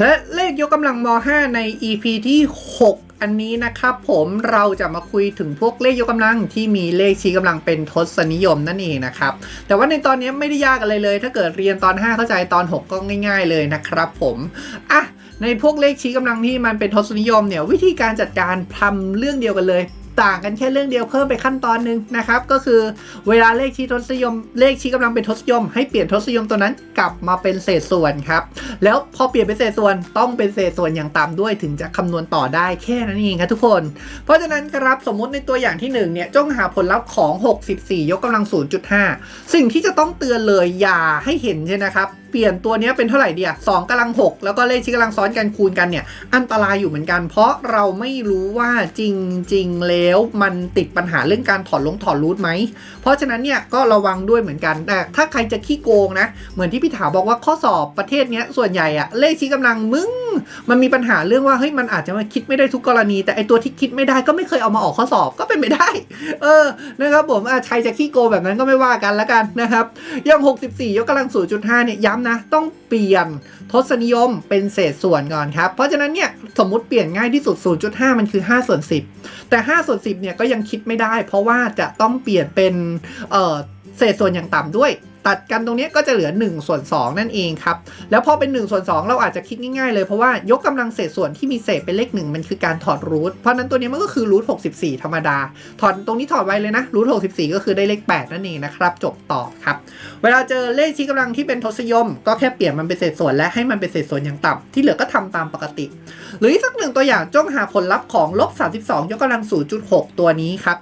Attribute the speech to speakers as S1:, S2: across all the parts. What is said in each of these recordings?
S1: และเลขยกกำลังม 5 ใน EP ที่ 6 อันนี้นะครับผมเราจะมาคุยถึงพวกเลขยกกำลังที่มีเลขชี้กำลังเป็นทศนิยมนั่นเองนะครับ แต่ว่าในตอนนี้ไม่ได้ยากอะไรเลย ถ้าเกิดเรียนตอน 5 เข้าใจตอน 6 ก็ง่าย ๆ เลยนะครับผมอะในพวกเลขชี้กำลังที่มันเป็นทศนิยมเนี่ยวิธีการจัดการทำเรื่องเดียวกันเลย ต่างกันแค่เรื่องเดียวเพิ่มไปขั้นตอนหนึ่งนะครับ ก็คือเวลาเลขชี้ทศนิยม เลขชี้กำลังเป็นทศนิยม ให้เปลี่ยนทศนิยมตัวนั้นกลับมาเป็นเศษส่วนครับ แล้วพอเปลี่ยนเป็นเศษส่วนต้องเป็นเศษส่วนอย่างต่ำด้วยถึงจะคำนวณต่อได้แค่นั้นเองครับทุกคน เพราะฉะนั้นครับสมมุติในตัวอย่างที่1เนี่ยจงหาผลลัพธ์ของ 64 ยกกำลัง 0.5 สิ่งที่จะต้องเตือนเลยอย่าให้เห็นใช่นะครับเปลี่ยนตัวนี้เป็นเท่าไหร่เดียสองกำลังหกแล้วก็เลขชี้กำลังซ้อนกันคูณกันเนี่ย อันตรายอยู่เหมือนกัน เพราะเราไม่รู้ว่าจริง ๆ แล้วมันติดปัญหาเรื่องการถอดลงถอดรูทไหม เพราะฉะนั้นเนี่ยก็ระวังด้วยเหมือนกัน แต่ถ้าใครจะขี้โกงนะ เหมือนที่พี่ถาบอกว่าข้อสอบประเทศนี้ส่วนใหญ่อะเลขชี้กำลังมึง มันมีปัญหาเรื่องว่าเฮ้ยมันอาจจะมาคิดไม่ได้ทุกกรณี แต่ไอตัวที่คิดไม่ได้ก็ไม่เคยเอามาออกข้อสอบก็เป็นไปได้ เออนะครับผมอะใครจะขี้โกแบบนั้นก็ไม่ว่ากันละกันนะครับย่าง64 ยกกำลัง 0.5 เนี่ยย้ำนะ ต้องเปลี่ยนทศนิยมเป็นเศษส่วนก่อนครับ เพราะฉะนั้นเนี่ยสมมุติเปลี่ยนง่ายที่สุด 0.5 มันคือ 5 ส่วน 10 แต่ 5 ส่วน 10 เนี่ยก็ยังคิดไม่ได้ เพราะว่าจะต้องเปลี่ยนเป็นเออเศษส่วนอย่างต่ำด้วยตัดกันตรงนี้ก็จะเหลือ1ส่วน2นั่นเองครับ แล้วพอเป็น1ส่วน2เราอาจจะคิดง่ายๆเลยเพราะว่ายกกำลังเศษส่วนที่มีเศษเป็นเลข1มันคือการถอดรูทเพราะนั้นตัวนี้มันก็คือรูท64 ธรรมดา ถอดตรงนี้ถอดไว้เลยนะรูท64 ก็คือได้เลข 8 นั่นเองนะครับ จบต่อครับ เวลาเจอเลขชี้กำลังที่เป็นทศยม ก็แค่เปลี่ยนมันเป็นเศษส่วนและให้มันเป็นเศษส่วนอย่างต่ำที่เหลือก็ทำตามปกติ หรือสักหนึ่งตัวอย่างจ้องหาผลลัพธ์ของลบ32 ยกกำลัง0.6 ตัวนี้ครับ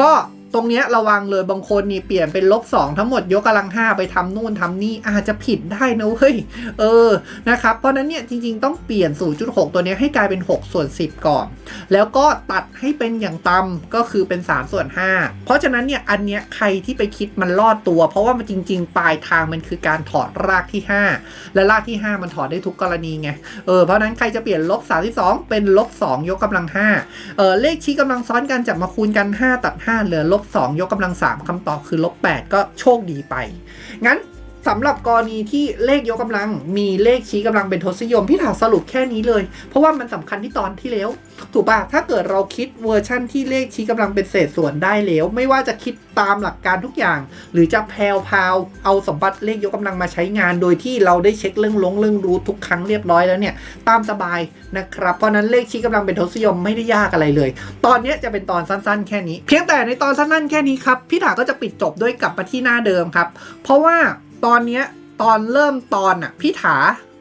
S1: ก็ ตรงเนี้ยระวังเลยบางคนนี่เปลี่ยนเป็นลบ 2 ทั้งหมดยกกำลัง 5 ไปทำนู่นทำนี่อาจจะผิดได้นะเว้ยเออนะครับเพราะนั้นเนี่ยจริงๆต้องเปลี่ยน 0.6 ตัวนี้ให้กลายเป็น 6 ส่วน 10 ก่อน แล้วก็ตัดให้เป็นอย่างต่ำก็คือเป็น 3 ส่วน 5 เพราะฉะนั้นเนี่ยอันเนี้ยใครที่ไปคิดมันลอดตัว เพราะว่ามันจริง ๆ ปลายทางมันคือการถอดรากที่ 5 และรากที่ 5 มันถอดได้ทุกกรณีไงเออเพราะฉะนั้นใครจะเปลี่ยนลบ 32 เป็นลบ 2 ยกกำลัง5เออเลขชี้กำลังซ้อนกันจับมาคูณกัน 5 ตัด 5 เหลือลบบ2ยกกำลัง3คำตอบคือลบ8ก็โชคดีไป งั้น สำหรับกรณีที่เลขยกกำลัง มีเลขชี้กำลังเป็นทศนิยมพี่ถาสรุปแค่นี้เลย เพราะว่ามันสำคัญที่ตอนที่แล้ว ถูกปะถ้าเกิดเราคิดเวอร์ชั่นที่เลขชี้กำลังเป็นเศษส่วนได้แล้ว ไม่ว่าจะคิดตามหลักการทุกอย่าง หรือจะแพลวพาวเอาสมบัติเลขยกกำลังมาใช้งาน โดยที่เราได้เช็คเรื่องลงเรื่องรู้ทุกครั้งเรียบร้อยแล้วเนี่ยตามสบายนะครับเพราะนั้นเลขชี้กำลังเป็นทศนิยมไม่ได้ยากอะไรเลย ตอนนี้จะเป็นตอนสั้น ๆ แค่นี้ เพียงแต่ในตอนสั้นๆแค่นี้ครับพี่ถาก็จะปิดจบด้วยกลับมาที่หน้าเดิมครับ เพราะว่า ตอนเนี้ยตอนเริ่มตอนอะพี่ถา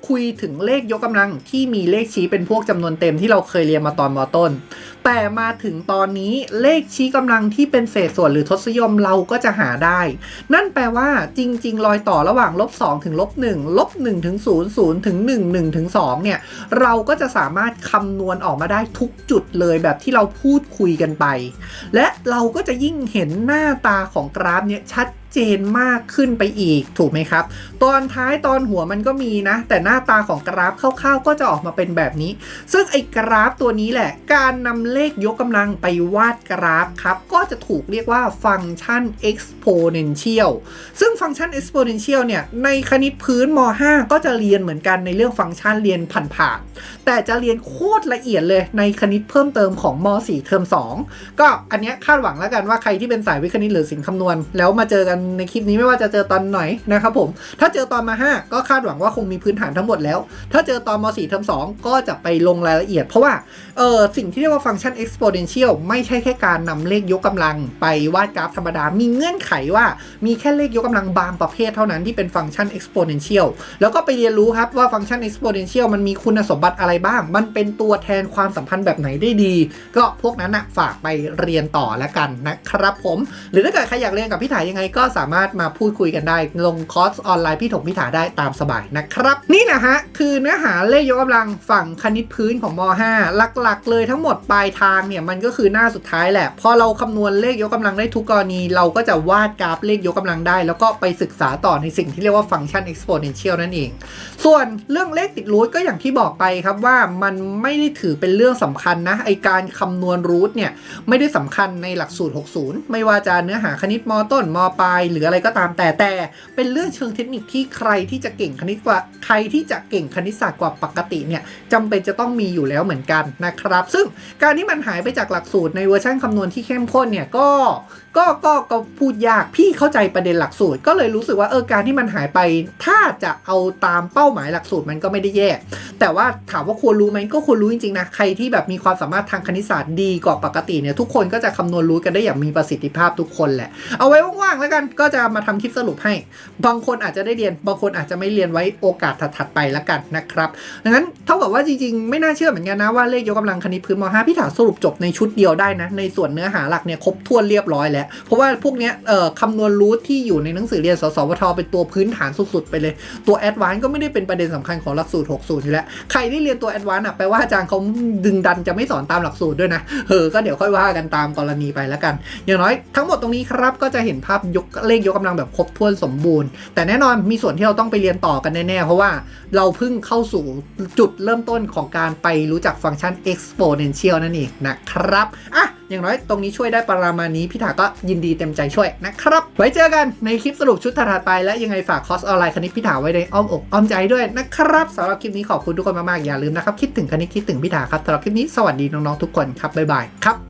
S1: คุยถึงเลขยกกำลังที่มีเลขชี้เป็นพวกจำนวนเต็มที่เราเคยเรียนมาตอนมต้น แต่มาถึงตอนนี้เลขชี้กำลังที่เป็นเศษส่วนหรือทศนิยมเราก็จะหาได้ นั่นแปลว่าจริง ๆ รอยต่อระหว่างลบ2ถึงลบ1ลบ1ถึง0 0ถึง1 1ถึง2เนี่ย เราก็จะสามารถคำนวณออกมาได้ทุกจุดเลยแบบที่เราพูดคุยกันไป และเราก็จะยิ่งเห็นหน้าตาของกราฟเนี่ยชัดเจนมากขึ้นไปอีกถูกไหมครับ ตอนท้ายตอนหัวมันก็มีนะ แต่หน้าตาของกราฟคร่าวๆ ก็จะออกมาเป็นแบบนี้ ซึ่งไอ้กราฟตัวนี้แหละ การนำเลเลขยกกำลังไปวาดกราฟครับ ก็จะถูกเรียกว่าฟังก์ชัน exponential ซึ่งฟังก์ชัน exponential เนี่ย ในคณิตพื้นม 5 ก็จะเรียนเหมือนกันในเรื่องฟังก์ชันเรียนผ่านๆแต่จะเรียนโคตรละเอียดเลยในคณิตเพิ่มเติมของม 4 เทอม 2 ก็อันเนี้ยคาดหวังแล้วกันว่าใครที่เป็นสายวิคณิตหรือศิลป์คำนวณ แล้วมาเจอกันในคลิปนี้ไม่ว่าจะเจอตอนไหนนะครับผม ถ้าเจอตอนมา 5 ก็คาดหวังว่าคงมีพื้นฐานทั้งหมดแล้ว ถ้าเจอตอนม 4 เทอม 2 ก็จะไปลงรายละเอียด เพราะว่าเออสิ่งที่เรียกว่าฟังชัน exponential ไม่ใช่แค่การนำเลขยกกำลังไปวาดกราฟธรรมดา มีเงื่อนไขว่ามีแค่เลขยกกำลังบางประเภทเท่านั้นที่เป็นฟังก์ชัน exponential แล้วก็ไปเรียนรู้ครับว่าฟังก์ชัน exponential มันมีคุณสมบัติอะไรบ้าง มันเป็นตัวแทนความสัมพันธ์แบบไหนได้ดี ก็พวกนั้นนะฝากไปเรียนต่อแล้วกันนะครับผม หรือถ้าเกิดใครอยากเรียนกับพี่ถายังไงก็สามารถมาพูดคุยกันได้ ลงคอร์สออนไลน์พี่ถกพี่ถาได้ตามสบายนะครับ นี่นะฮะคือเนื้อหาเลขยกกำลังฝั่งคณิตพื้นของม 5 หลัก ๆ เลยทั้งหมดปทางเนี่ยมันก็คือหน้าสุดท้ายแหละ พอเราคำนวณเลขยกกำลังได้ทุกกรณี เราก็จะวาดกราฟเลขยกกำลังได้ แล้วก็ไปศึกษาต่อในสิ่งที่เรียกว่าฟังก์ชัน exponential นั่นเอง ส่วนเรื่องเลขติดรูทก็อย่างที่บอกไปครับว่ามันไม่ได้ถือเป็นเรื่องสำคัญนะไอการคำนวณรูทเนี่ยไม่ได้สำคัญในหลักสูตร 60 ไม่ว่าจะเนื้อหาคณิตมต้นมปลายหรืออะไรก็ตามแต่แต่เป็นเรื่องเชิงเทคนิคที่ใครที่จะเก่งคณิตกว่าใครที่จะเก่งคณิตศาสตร์กว่าปกติเนี่ยจำเป็นจะต้องมีอยู่แล้วเหมือนกันนะครับ ซึ่งการที่มันหายไปจากหลักสูตรในเวอร์ชันคำนวณที่เข้มข้นเนี่ยก็ก็ก็ก็พูดยากพี่เข้าใจประเด็นหลักสูตร ก็เลยรู้สึกว่าเออการที่มันหายไป ถ้าจะเอาตามเป้าหมายหลักสูตรมันก็ไม่ได้แย่แต่ว่าถามว่าควรรู้ไหมก็ควรรู้จริงๆนะใครที่แบบมีความสามารถทางคณิตศาสตร์ดีกว่าปกติเนี่ยทุกคนก็จะคำนวณรู้กันได้อย่างมีประสิทธิภาพทุกคนแหละ เอาไว้ว่างๆแล้วกันก็จะมาทำคลิปสรุปให้ บางคนอาจจะได้เรียน บางคนอาจจะไม่เรียนไว้โอกาสถัดๆไปแล้วกันนะครับดังนั้นเท่ากับว่าจริงๆ ไม่น่าเชื่อเหมือนกันนะว่าเลขยกกำลังคณิตพื้นม .5 พี่ถาสรุปจบในชุดเดียวได้นะ ในส่วนเนื้อหาหลักเนี่ยครบถ้วนเรียบร้อยแล้ว เพราะว่าพวกเนี้ยเอ่อคำนวณรูทที่อยู่ในหนังสือเรียนสสวทเป็นตัวพื้นฐานสุดๆไปเลย ตัวแอดวานก็ไม่ได้เป็นประเด็นสำคัญของหลักสูตร 60อยู่แล้ว ใครที่เรียนตัวแอดวานอะแปลว่าอาจารย์เขาดึงดันจะไม่สอนตามหลักสูตรด้วยนะเออก็เดี๋ยวค่อยว่ากันตามกรณีไปแล้วกัน อย่างน้อยทั้งหมดตรงนี้ครับก็จะเห็นภาพยกเลขยกกำลังแบบครบถ้วนสมบูรณ์ แต่แน่นอนมีส่วนที่เราต้องไปเรียนต่อกันแน่ๆเพราะว่าเราเพิ่งเข้าสู่จุดเริ่มต้นของการไปรู้จักฟังก์ชัน exponential นั่นเองนะครับอะอย่างน้อยตรงนี้ช่วยได้ประมาณนี้พี่ถาก็ยินดีเต็มใจช่วยนะครับ ไว้เจอกันในคลิปสรุปชุดถัดไป และยังไงฝากคอร์สออนไลน์คณิตพี่ถาไว้ในอ้อมอกอ้อมใจด้วยนะครับสำหรับคลิปนี้ขอบคุณทุกคนมากๆอย่าลืมนะครับ คิดถึงคณิตคิดถึงพี่ถาครับสำหรับคลิปนี้สวัสดีน้องๆทุกคนครับบ๊ายบายครับ